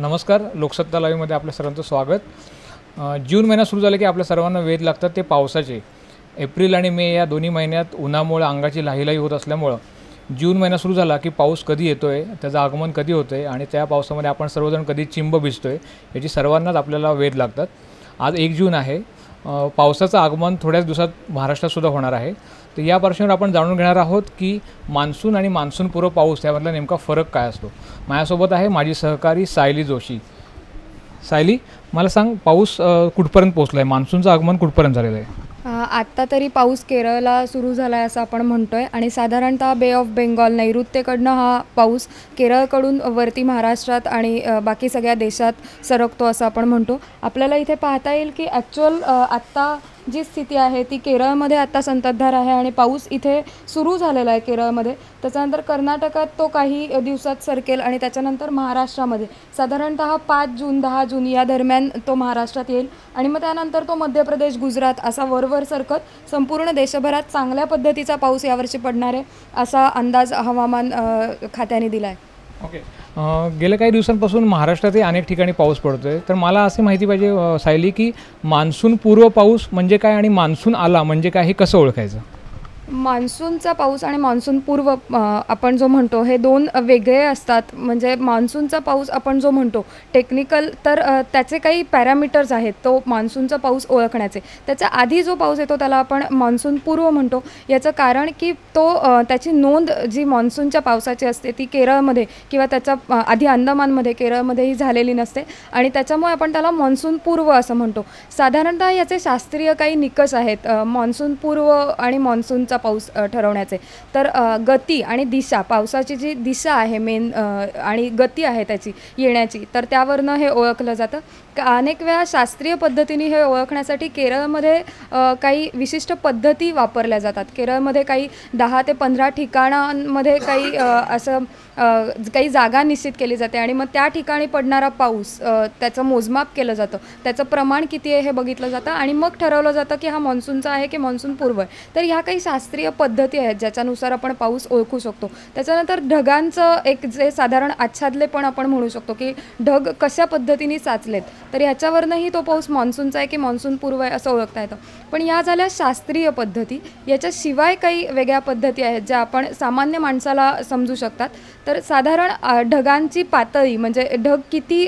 नमस्कार लोकसत्ता लाईव्हमध्ये आपल्या सर्वांचं स्वागत. जून महिना सुरू झाला की आपल्या सर्वांना वेध लागतात ते पावसाचे. एप्रिल आणि मे या दोन्ही महिन्यात उन्हामुळे अंगाची लाहीलाही होत असल्यामुळं जून महिना सुरू झाला की पाऊस कधी येतो आहे त्याचं आगमन कधी होतं आहे आणि त्या पावसामध्ये आपण सर्वजण कधी चिंब भिजतो आहे याची सर्वांनाच आपल्याला वेध लागतात. आज एक जून आहे. पावसाचं आगमन थोड्याच दिवसात महाराष्ट्रातसुद्धा होणार आहे. तर या पार्श्वभूमीवर आपण जाणून घेणार आहोत की मान्सून आणि मान्सूनपूर्व पाऊस यामधला नेमका फरक काय असतो. माझ्यासोबत आहे माझी सहकारी सायली जोशी. सायली मला सांग पाऊस कुठपर्यंत पोचला आहे मान्सूनचं आगमन कुठपर्यंत झालेलं आहे? आत्ता तरी पाऊस केरळला सुरू झाला आहे असं आपण म्हणतोय आणि साधारणतः बे ऑफ बेंगॉल नैऋत्येकडनं हा पाऊस केरळकडून वरती महाराष्ट्रात आणि बाकी सगळ्या देशात सरकतो असं आपण म्हणतो. आपल्याला इथे पाहता येईल की ॲक्च्युअल आत्ता जी स्थिती आहे ती केरळमध्ये आत्ता संततधार आहे आणि पाऊस इथे सुरू झालेला आहे केरळमध्ये. त्याच्यानंतर कर्नाटकात तो काही दिवसात सरकेल आणि त्याच्यानंतर महाराष्ट्रामध्ये. साधारणतः पाच जून दहा जून या दरम्यान तो महाराष्ट्रात येईल आणि मग त्यानंतर तो मध्य प्रदेश गुजरात असा वरवर सरकत संपूर्ण देशभरात चांगल्या पद्धतीचा पाऊस यावर्षी पडणार आहे असा अंदाज हवामान खात्याने दिला आहे ओके गेल्या काही दिवसांपासून महाराष्ट्रातही अनेक ठिकाणी पाऊस पडतो आहे तर मला अशी माहिती पाहिजे सायली की मान्सून पूर्व पाऊस म्हणजे काय आणि मान्सून आला म्हणजे काय हे कसं ओळखायचं? मान्सूनचा पाऊस आणि मान्सून पूर्व आपण जो म्हणतो हे दोन वेगळे असतात. म्हणजे मान्सूनचा पाऊस आपण जो म्हणतो टेक्निकल तर त्याचे काही पॅरामीटर्स आहेत तो मान्सूनचा पाऊस ओळखण्याचे. त्याच्या आधी जो पाऊस येतो त्याला आपण मान्सून पूर्व म्हणतो. याचं कारण की तो त्याची नोंद जी मान्सूनच्या पावसाची असते ती केरळमध्ये किंवा त्याच्या आधी अंदमानमध्ये केरळमध्येही झालेली नसते. आणि त्याच्यामुळे आपण त्याला मान्सून पूर्व असं म्हणतो. साधारणतः याचे शास्त्रीय काही निकष आहेत अ, मान्सून पूर्व आणि मान्सूनचा पाऊस ठरवण्याचे. तर गती आणि दिशा पावसाची जी दिशा आहे मेन आणि गती आहे त्याची येण्याची तर त्यावरनं हे ओळखलं जातं. अनेक वेळा शास्त्रीय पद्धतीने हे ओळखण्यासाठी केरळमध्ये काही विशिष्ट पद्धती वापरल्या जातात. केरळमध्ये काही दहा ते पंधरा ठिकाणांमध्ये काही असं काही जागा निश्चित केली जाते आणि मग त्या ठिकाणी पडणारा पाऊस त्याचं मोजमाप केलं जातं. त्याचं प्रमाण किती आहे हे बघितलं जातं आणि मग ठरवलं जातं की हा मान्सूनचा आहे की मान्सून पूर्व आहे. तर ह्या काही शास्त्रीय पद्धती आहेत ज्याच्यानुसार आपण पाऊस ओळखू शकतो. त्याच्यानंतर ढगांचं एक जे साधारण आच्छादले पण आपण म्हणू शकतो की ढग कशा पद्धतीने साचलेत तर ह्याच्यावरनंही तो पाऊस मान्सूनचा आहे की मान्सून पूर्व आहे असं ओळखता येतं. पण या झाल्या शास्त्रीय पद्धती याच्याशिवाय काही वेगळ्या पद्धती आहेत ज्या आपण सामान्य माणसाला समजू शकतात. तर साधारण ढगांची पातळी म्हणजे ढग किती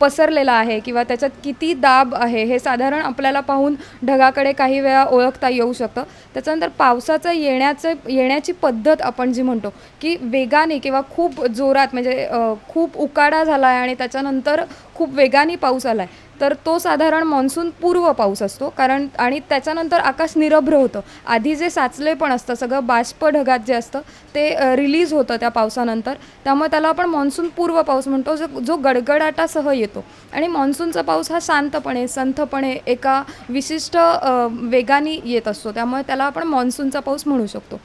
पसरलेला आहे किंवा त्याच्यात किती दाब आहे हे साधारण आपल्याला पाहून ढगाकडे काही वेळा ओळखता येऊ शकतं. त्याच्यानंतर पावसाचं येण्याचं येण्याची पद्धत आपण जी म्हणतो की वेगाने किंवा खूप जोरात म्हणजे खूप उकाडा झाला आहे आणि त्याच्यानंतर खूप वेगाने पाऊस आला आहे तर तो साधारण मान्सून पूर्व पाऊस असतो. कारण आणि त्याच्यानंतर आकाश निरभ्र होतं. आधी जे साचले पण असतं सगळं बाष्प ढगात जे असतं ते रिलीज होतं त्या पावसानंतर. त्यामुळे त्याला आपण मान्सून पूर्व पाऊस म्हणतो जो जो गडगडाटासह येतो. आणि मान्सूनचा पाऊस हा शांतपणे संथपणे एका विशिष्ट वेगाने येत असतो. त्यामुळे त्याला आपण मान्सूनचा पाऊस म्हणू शकतो.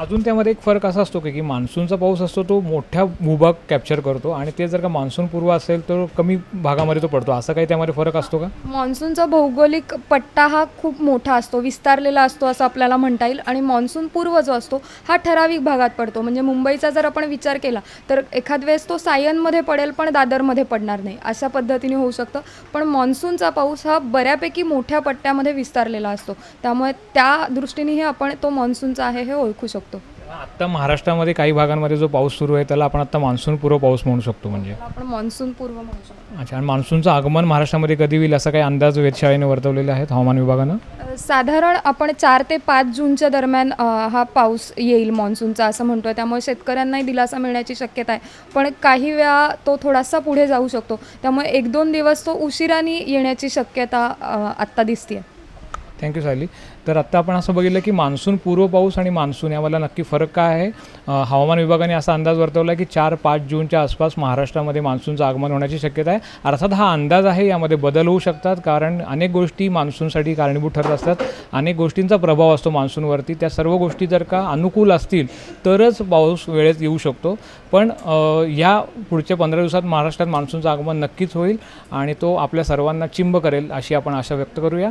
अजून त्यामध्ये एक फरक असा असतो की की मान्सूनचा पाऊस असतो तो मोठ्या भूभाग कॅप्चर करतो आणि ते जर का मान्सून पूर्व असेल तर कमी भागामध्ये तो पडतो. असा काही त्यामध्ये फरक असतो का? मान्सूनचा भौगोलिक पट्टा हा खूप मोठा असतो विस्तारलेला असतो असं आपल्याला म्हणता येईल आणि मान्सून पूर्व जो असतो हा ठराविक भागात पडतो. म्हणजे मुंबईचा जर आपण विचार केला तर एखाद वेळेस तो सायनमध्ये पडेल पण दादरमध्ये पडणार नाही अशा पद्धतीने होऊ शकतं. पण मान्सूनचा पाऊस हा बऱ्यापैकी मोठ्या पट्ट्यामध्ये विस्तारलेला असतो. त्यामुळे त्या दृष्टीनेही आपण तो मान्सूनचा आहे हे ओळखू शकतो. आत्ता महाराष्ट्रामध्ये काही भागांमध्ये जो पाऊस सुरू आहे त्याला आपण आत्ता मान्सून पूर्व पाऊस म्हणू शकतो म्हणजे. आपण मान्सून पूर्व म्हणू शकतो. अच्छा आणि मान्सूनचं आगमन महाराष्ट्रामध्ये कधी होईल असा काही अंदाज वेधशाळेने वर्तवलेले आहेत हवामान विभागानं? साधारण आपण चार ते पाच जूनच्या दरम्यान हा पाऊस येईल मान्सूनचा असं म्हणतोय. त्यामुळे शेतकऱ्यांनाही दिलासा मिळण्याची शक्यता आहे. पण काही वेळा तो थोडासा पुढे जाऊ शकतो. त्यामुळे एक दोन दिवस तो उशिराने येण्याची शक्यता आत्ता दिसते थँक्यू सायली तर आत्ता आपण असं बघितलं की मान्सून पूर्व पाऊस आणि मान्सून यामधला नक्की फरक काय आहे? हवामान विभागाने असा अंदाज वर्तवला की चार पाच जूनच्या आसपास महाराष्ट्रामध्ये मान्सूनचं आगमन होण्याची शक्यता आहे. अर्थात हा अंदाज आहे यामध्ये बदल होऊ शकतात कारण अनेक गोष्टी मान्सूनसाठी कारणीभूत ठरत असतात. अनेक गोष्टींचा प्रभाव असतो मान्सूनवरती. त्या सर्व गोष्टी जर का अनुकूल असतील तरच पाऊस वेळेत येऊ शकतो. पण या पुढच्या पंधरा दिवसात महाराष्ट्रात मान्सूनचं आगमन नक्कीच होईल आणि तो आपल्या सर्वांना चिंब करेल अशी आपण आशा व्यक्त करूया.